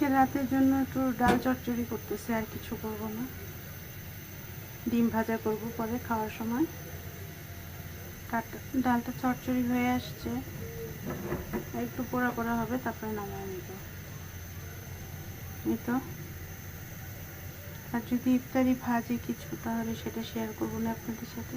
আজকে রাতের জন্য একটু ডাল চচ্চড়ি করতেছি, আর কিছু করব না। ডিম ভাজা করব পরে খাওয়ার সময়। ডালটা চচ্চড়ি হয়ে আসছে। একটু পোড়া পোড়া হবে, তারপরে নামায় নিব। এই তো। আর যদি ইফতারি ভাজি কিছু, তাহলে সেটা শেয়ার করব না আপনাদের সাথে।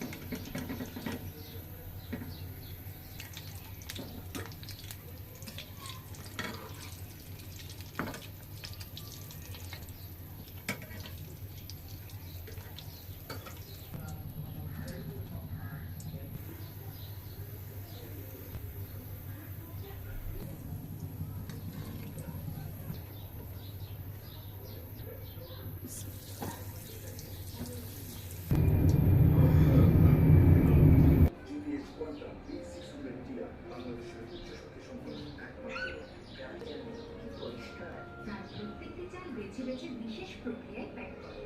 বেছে বেছে বিশেষ প্রক্রিয়ায় প্যাক করে